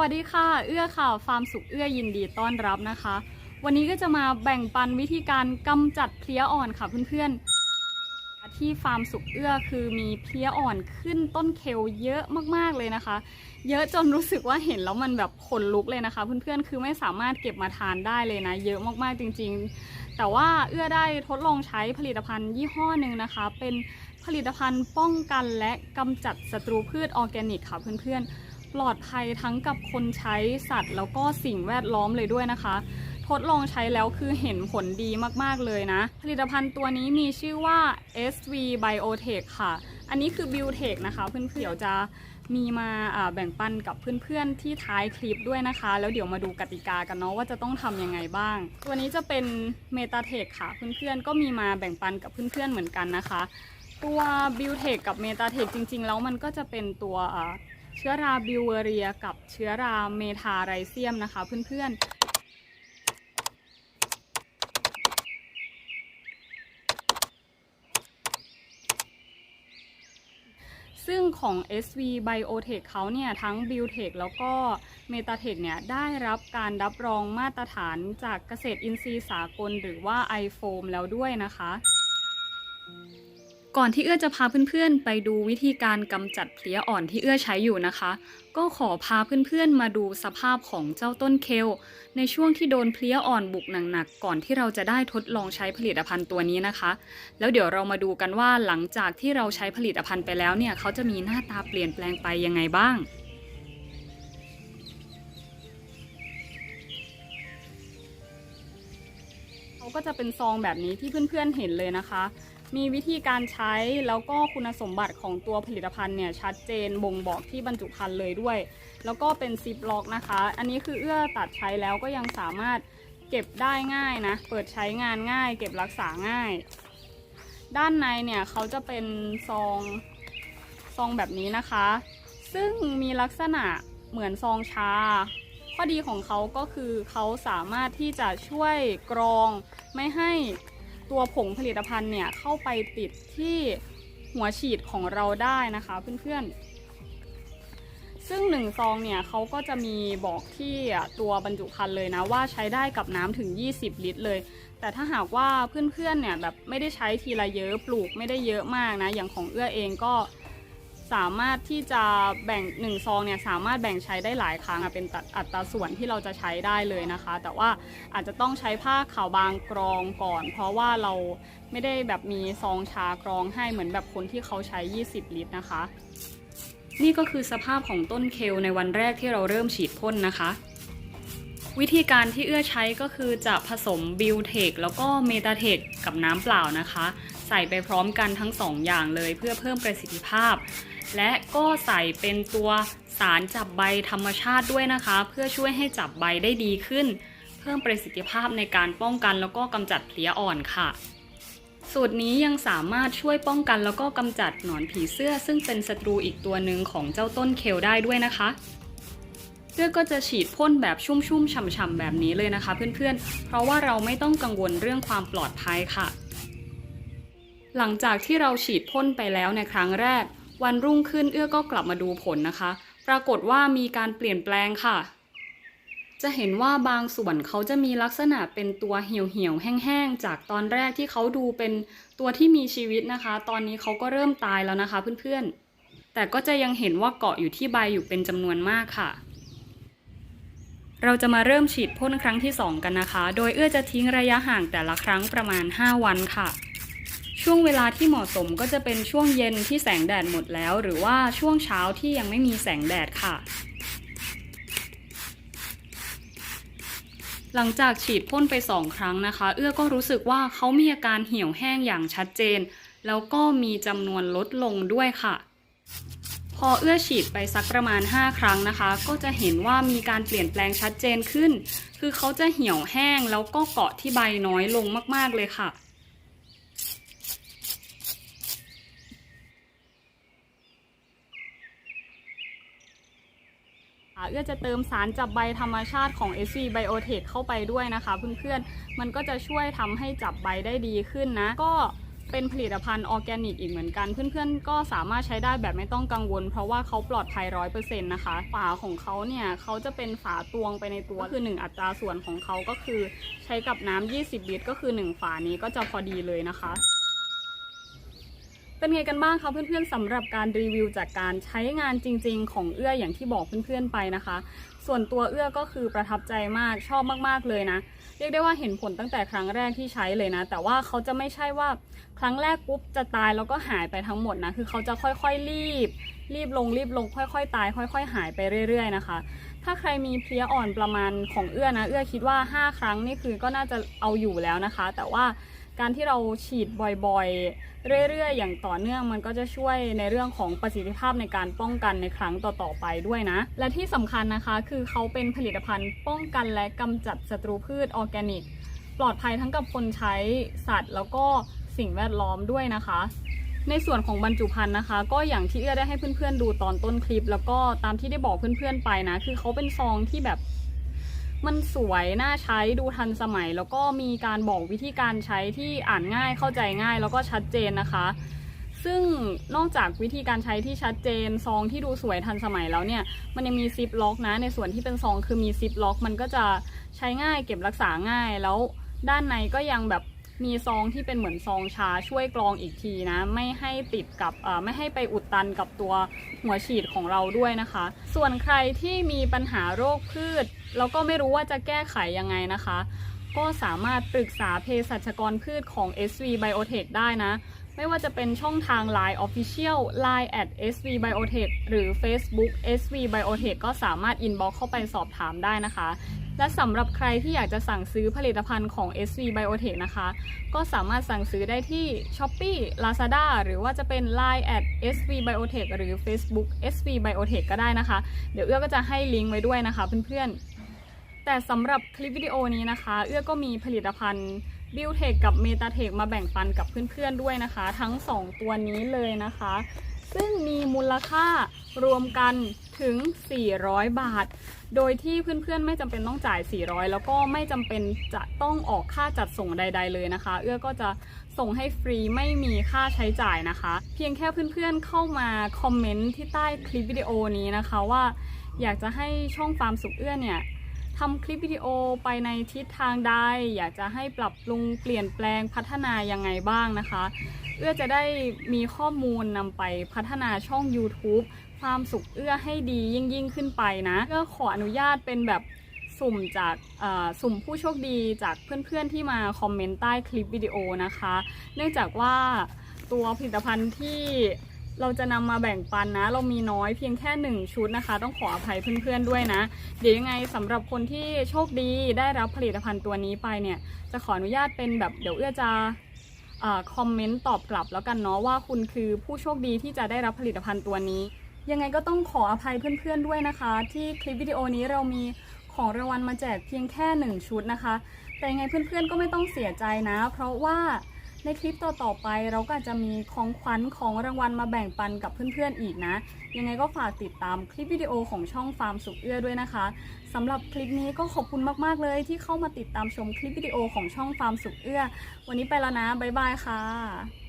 วัสดีค่ะ เอื้อค่ะ ฟาร์มสุขเอื้อยินดีต้อนรับนะคะ วันนี้ก็จะมาแบ่งปันวิธีการกำจัดเพลี้ยอ่อนค่ะเพื่อนๆ ที่ฟาร์มสุขเอื้อคือมีเพลี้ยอ่อนขึ้นต้นเคลเยอะมากๆเลยนะคะ เยอะจนรู้สึกว่าเห็นแล้วมันแบบขนลุกเลยนะคะ เพื่อนๆ คือไม่สามารถเก็บมาทานได้เลยนะ เยอะมากๆจริง ๆ แต่ว่าเอื้อได้ทดลองใช้ผลิตภัณฑ์ยี่ห้อหนึ่งนะคะ เป็นผลิตภัณฑ์ป้องกันและกำจัดศัตรูพืชออร์แกนิกค่ะเพื่อนๆ ปลอดภัยทั้งกับคนใช้สัตว์ แล้วก็สิ่งแวดล้อมเลยด้วยนะคะ ทดลองใช้แล้วคือเห็นผลดีมากๆเลยนะ ผลิตภัณฑ์ตัวนี้มีชื่อว่า SV Biotech ค่ะ อันนี้คือ Biotech นะคะ เพื่อนๆเดี๋ยวจะมีมาแบ่งปันกับเพื่อนๆที่ท้ายคลิปด้วยนะคะ แล้วเดี๋ยวมาดูกติกากันเนาะว่าจะต้องทำยังไงบ้าง ตัวนี้จะเป็น Metatech ค่ะ เพื่อนๆก็มีมาแบ่งปันกับเพื่อนๆเหมือนกันนะคะ ตัว Biotech กับ Metatech จริงๆ แล้วมันก็จะเป็นตัว เชื้อราบิวเวเรีย กับเชื้อราเมทาไรเซียมนะคะ เพื่อนๆซึ่งของ SV Biotech เขาเนี่ยทั้ง Biotech แล้วก็ Metatech เนี่ยได้รับการรับรองมาตรฐานจากเกษตรอินทรีย์สากลหรือว่า iFoam แล้วด้วยนะคะ ก่อนที่เอื้อจะพาเพื่อนๆ ไปดูวิธีการกำจัดเพลี้ยอ่อนที่เอื้อใช้อยู่นะคะ ก็ขอพาเพื่อนๆ มาดูสภาพของเจ้าต้นเคล ในช่วงที่โดนเพลี้ยอ่อนบุกหนักๆ ก่อนที่เราจะได้ทดลองใช้ผลิตภัณฑ์ตัวนี้นะคะ แล้วเดี๋ยวเรามาดูกันว่าหลังจากที่เราใช้ผลิตภัณฑ์ไปแล้วเนี่ยเขาจะมีหน้าตาเปลี่ยนแปลงไปยังไงบ้างเขาก็จะเป็นซองแบบนี้ที่เพื่อนๆเห็นเลยนะคะ มีวิธีการใช้แล้วก็คุณสมบัติของตัวผลิตภัณฑ์เนี่ยชัดเจนบ่งบอกที่บรรจุภัณฑ์เลยด้วย แล้วก็เป็นซิปล็อกนะคะ อันนี้คือเอื้อตัดใช้แล้วก็ยังสามารถเก็บได้ง่ายนะ เปิดใช้งานง่าย เก็บรักษาง่าย ด้านในเนี่ยเขาจะเป็นซองซองแบบนี้นะคะ ซึ่งมีลักษณะเหมือนซองชา ข้อดีของเขาก็คือเขาสามารถที่จะช่วยกรองไม่ให้ ตัวผงผลิตภัณฑ์เนี่ยเข้าไปติดที่หัวฉีดของเราได้นะคะเพื่อนๆ ซึ่งหนึ่งซองเนี่ยเขาก็จะมีบอกที่ตัวบรรจุภัณฑ์เลยนะว่าใช้ได้กับน้ำถึง 20 ลิตรเลย แต่ถ้าหากว่าเพื่อนๆเนี่ยแบบไม่ได้ใช้ทีละเยอะปลูกไม่ได้เยอะมากนะอย่างของเอื้อเองก็ สามารถที่จะแบ่งหนึ่งซองเนี่ยสามารถแบ่งใช้ได้หลายครั้งเป็นอัตราส่วนที่เราจะใช้ได้เลยนะคะ แต่ว่าอาจจะต้องใช้ผ้าขาวบางกรองก่อน เพราะว่าเราไม่ได้แบบมีซองชากรองให้เหมือนแบบคนที่เขาใช้ 20 ลิตรนะคะ นี่ก็คือสภาพของต้นเคลในวันแรกที่เราเริ่มฉีดพ่นนะคะวิธีการที่เอื้อใช้ก็คือจะผสมบิวเทคแล้วก็เมตาเทคกับน้ำเปล่านะคะ ใส่ไปพร้อมกันทั้งสองอย่างเลยเพื่อเพิ่มประสิทธิภาพ และก็ใส่เป็นตัวสารจับใบธรรมชาติด้วยนะคะ เพื่อช่วยให้จับใบได้ดีขึ้น เพิ่มประสิทธิภาพในการป้องกันแล้วก็กำจัดเพลี้ยอ่อนค่ะ สูตรนี้ยังสามารถช่วยป้องกันแล้วก็กำจัดหนอนผีเสื้อ ซึ่งเป็นศัตรูอีกตัวหนึ่งของเจ้าต้นเคลได้ด้วยนะคะเพื่อก็จะฉีดพ่นแบบชุ่มๆฉ่ำๆแบบนี้เลยนะคะ เพื่อนๆ เพราะว่าเราไม่ต้องกังวลเรื่องความปลอดภัยค่ะ หลังจากที่เราฉีดพ่นไปแล้วในครั้งแรก วันรุ่งขึ้นเอื้อก็กลับมาดูผลนะคะ ปรากฏว่ามีการเปลี่ยนแปลงค่ะ จะเห็นว่าบางส่วนเขาจะมีลักษณะเป็นตัวเหี่ยวเหี่ยวๆแห้งๆ จากตอนแรกที่เขาดูเป็นตัวที่มีชีวิตนะคะ ตอนนี้เขาก็เริ่มตายแล้วนะคะเพื่อนๆ แต่ก็จะยังเห็นว่าเกาะอยู่ที่ใบอยู่เป็นจำนวนมากค่ะเราจะมาเริ่มฉีดพ่นครั้งที่ 2 กันนะคะ โดยเอื้อจะทิ้งระยะห่างแต่ละครั้งประมาณ 5 วันค่ะ ช่วงเวลาที่เหมาะสมก็จะเป็นช่วงเย็นที่แสงแดดหมดแล้ว หรือว่าช่วงเช้าที่ยังไม่มีแสงแดดค่ะ หลังจากฉีดพ่นไป 2 ครั้งนะคะ เอื้อก็รู้สึกว่าเขามีอาการเหี่ยวแห้งอย่างชัดเจน แล้วก็มีจำนวนลดลงด้วยค่ะพอเอื้อฉีดไปสักประมาณ 5 ครั้งนะคะ ก็จะเห็นว่ามีการเปลี่ยนแปลงชัดเจนขึ้น คือเขาจะเหี่ยวแห้งแล้วก็เกาะที่ใบน้อยลงมาก ๆ เลยค่ะ เอื้อจะเติมสารจับใบธรรมชาติของ SV Biotech เข้าไปด้วยนะคะ เพื่อนๆ มันก็จะช่วยทำให้จับใบได้ดีขึ้นนะ ก็เป็นผลิตภัณฑ์ออร์แกนิกอีกเหมือนกัน เพื่อนๆ ก็สามารถใช้ได้แบบไม่ต้องกังวล เพราะว่าเขาปลอดภัยร้อยเปอร์เซ็นต์นะคะ ฝาของเขาเนี่ยเขาจะเป็นฝาตวงไปในตัว คือ 1 อัตราส่วนของเขาก็คือ ใช้กับน้ำ20 ลิตร ก็คือ 1 ฝานี้ก็จะพอดีเลยนะคะ เป็นไงกันบ้างคะเพื่อนๆสำหรับการรีวิวจากการใช้งานจริง ๆ ของเอื้ออย่างที่บอกเพื่อนๆไปนะคะ ส่วนตัวเอื้อก็คือประทับใจมากชอบมากๆเลยนะ เรียกได้ว่าเห็นผลตั้งแต่ครั้งแรกที่ใช้เลยนะ แต่ว่าเขาจะไม่ใช่ว่าครั้งแรกปุ๊บจะตายแล้วก็หายไปทั้งหมดนะคือเขาจะค่อยๆรีบ รีบลงรีบลง ค่อยๆ ตาย ค่อย ๆ หายไปเรื่อย ๆ นะคะ ถ้าใครมีเพลี้ยอ่อนประมาณของเอื้อนะเอื้อคิดว่า 5 ครั้งนี่คือก็น่าจะเอาอยู่แล้วนะคะ แต่ว่า การที่เราฉีดบ่อยๆ เรื่อยๆ อย่างต่อเนื่องมันก็จะช่วยในเรื่องของประสิทธิภาพในการป้องกันในครั้งต่อๆไปด้วยนะ และที่สำคัญนะคะคือเขาเป็นผลิตภัณฑ์ป้องกันและกำจัดศัตรูพืชออร์แกนิก ปลอดภัยทั้งกับคนใช้สัตว์ แล้วก็สิ่งแวดล้อมด้วยนะคะในส่วนของบรรจุภัณฑ์นะคะ ก็อย่างที่เอื้อได้ให้เพื่อนๆดูตอนต้นคลิป แล้วก็ตามที่ได้บอกเพื่อนๆไปนะ คือเขาเป็นซองที่แบบ มันสวยน่าใช้ดูทันสมัย แล้วก็มีการบอกวิธีการใช้ที่อ่านง่ายเข้าใจง่าย แล้วก็ชัดเจนนะคะ ซึ่งนอกจากวิธีการใช้ที่ชัดเจนซองที่ดูสวยทันสมัยแล้วเนี่ย มันยังมีซิปล็อกนะ ในส่วนที่เป็นซองคือมีซิปล็อก มันก็จะใช้ง่ายเก็บรักษาง่ายแล้วด้านในก็ยังแบบ มีซองที่เป็นเหมือนซองชาช่วยกรองอีกทีนะ ไม่ให้ติดกับไม่ให้ไปอุดตันกับตัวหัวฉีดของเราด้วยนะคะ ส่วนใครที่มีปัญหาโรคพืช แล้วก็ไม่รู้ว่าจะแก้ไขยังไงนะคะ ก็สามารถปรึกษาเภสัชกรพืชของ SV Biotech ได้นะ ไม่ว่าจะเป็นช่องทาง Line Official Line at SV Biotech หรือ Facebook SV Biotech ก็สามารถ inbox เข้าไปสอบถามได้นะคะ และสำหรับใครที่อยากจะสั่งซื้อผลิตภัณฑ์ของ SV Biotech นะคะ ก็สามารถสั่งซื้อได้ที่ Shopee Lazada หรือว่าจะเป็น Line at SV Biotech หรือ Facebook SV Biotech ก็ได้นะคะ เดี๋ยวเอื้อก็จะให้ลิงก์ไว้ด้วยนะคะเพื่อนๆ แต่สำหรับคลิปวิดีโอนี้นะคะ เอื้อก็มีผลิตภัณฑ์ บิวเทคกับเมตาเทคมาแบ่งปันกับเพื่อนๆด้วยนะคะ ทั้ง 2 ตัวนี้เลยนะคะ ซึ่งมีมูลค่ารวมกันถึง 400 บาท โดยที่เพื่อนๆไม่จำเป็นต้องจ่าย 400 แล้วก็ไม่จำเป็นจะต้องออกค่าจัดส่งใด ๆ เลยนะคะ เอื้อก็จะส่งให้ฟรีไม่มีค่าใช้จ่ายนะคะ เพียงแค่เพื่อนๆเข้ามาคอมเมนต์ที่ใต้คลิปวิดีโอนี้นะคะว่า อยากจะให้ช่องฟาร์มสุขเอื้อเนี่ย ทำคลิปวิดีโอไปในทิศทางใด อยากจะให้ปรับปรุงเปลี่ยนแปลงพัฒนายังไงบ้างนะคะ เอื้อจะได้มีข้อมูลนำไปพัฒนาช่อง YouTube ความสุขเอื้อให้ดียิ่งยิ่งขึ้นไปนะเอื้อขออนุญาตเป็นแบบสุ่มจากสุ่มผู้โชคดีจากเพื่อนๆที่มาคอมเมนต์ใต้คลิปวิดีโอนะคะ เนื่องจากว่าตัวผลิตภัณฑ์ที่ เราจะนำมาแบ่งปันนะ เรามีน้อยเพียงแค่หนึ่งชุดนะคะ ต้องขออภัยเพื่อนๆด้วยนะ เดี๋ยวยังไงสำหรับคนที่โชคดีได้รับผลิตภัณฑ์ตัวนี้ไปเนี่ย จะขออนุญาตเป็นแบบเดี๋ยวเอื้อจะอคอมเมนต์ตอบกลับแล้วกันเนาะว่าคุณคือผู้โชคดีที่จะได้รับผลิตภัณฑ์ตัวนี้ ยังไงก็ต้องขออภัยเพื่อนๆด้วยนะคะ ที่คลิปวิดีโอนี้เรามีของรางวัลมาแจกเพียงแค่หนึ่งชุดนะคะ แต่ยังไงเพื่อนๆก็ไม่ต้องเสียใจนะ เพราะว่า ในคลิปต่อๆไปเราก็อาจจะมีของขวัญของรางวัลมาแบ่งปันกับเพื่อนๆอีกนะ ยังไงก็ฝากติดตามคลิปวิดีโอของช่องฟาร์มสุขเอื้อด้วยนะคะสำหรับคลิปนี้ก็ขอบคุณมากๆเลยที่เข้ามาติดตามชมคลิปวิดีโอของช่องฟาร์มสุขเอื้อ วันนี้ไปแล้วนะบ๊ายบายค่ะ